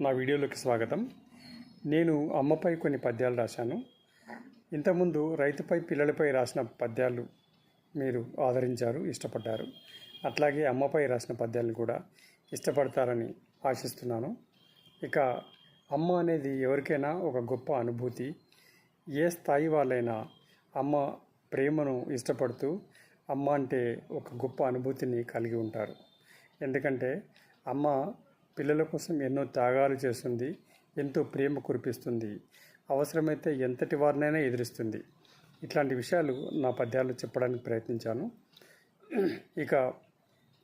నా వీడియోలోకి స్వాగతం. నేను అమ్మపై కొన్ని పద్యాలు రాశాను. ఇంతకుముందు రైతుపై పిల్లలపై రాసిన పద్యాలు మీరు ఆదరించారు ఇష్టపడ్డారు. అట్లాగే అమ్మపై రాసిన పద్యాలను కూడా ఇష్టపడతారని ఆశిస్తున్నాను. ఇక అమ్మ అనేది ఎవరికైనా ఒక గొప్ప అనుభూతి. ఏ స్థాయి వాళ్ళైనా అమ్మ ప్రేమను ఇష్టపడుతూ అమ్మ అంటే ఒక గొప్ప అనుభూతిని కలిగి ఉంటారు. ఎందుకంటే అమ్మ పిల్లల కోసం ఎన్నో త్యాగాలు చేస్తుంది ఎంతో ప్రేమ కురిపిస్తుంది అవసరమైతే ఎంతటి వారినైనా ఎదురిస్తుంది. ఇట్లాంటి విషయాలు నా పద్యాలు చెప్పడానికి ప్రయత్నించాను. ఇక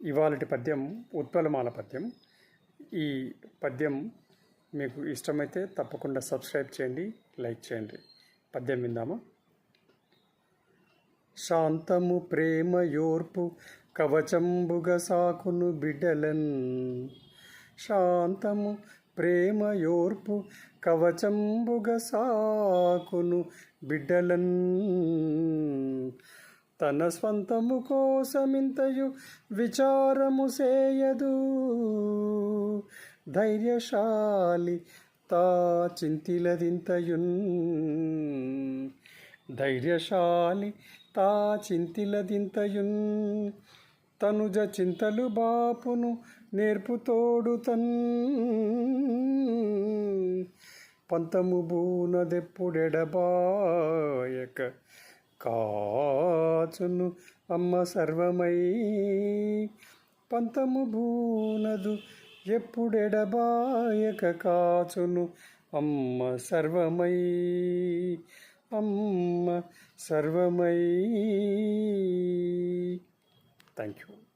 ఇవాళటి పద్యం ఉత్పలమాల పద్యం. ఈ పద్యం మీకు ఇష్టమైతే తప్పకుండా సబ్స్క్రైబ్ చేయండి లైక్ చేయండి. పద్యం విందామా? శాంతము ప్రేమ యోర్పు కవచంబుగ సాకును బిడ్డలన్. శాంతము ప్రేమయోర్పు కవచంబుగ సాకును బిడ్డలన్. తన స్వంతము కోసమింతయు విచారము సేయదు. ధైర్యశాలి తా చింతిలదింతయున్. ధైర్యశాలి తా చింతిలదింతయున్. తనుజ చింతలు బాపును నేర్పుతోడు తన్ పంతము బూనదెప్పుడెడబాయక కాచును అమ్మ సర్వమై. పంతము బూనదు ఎప్పుడెడబాయక కాచును అమ్మ సర్వమై. అమ్మ సర్వమై. Thank you.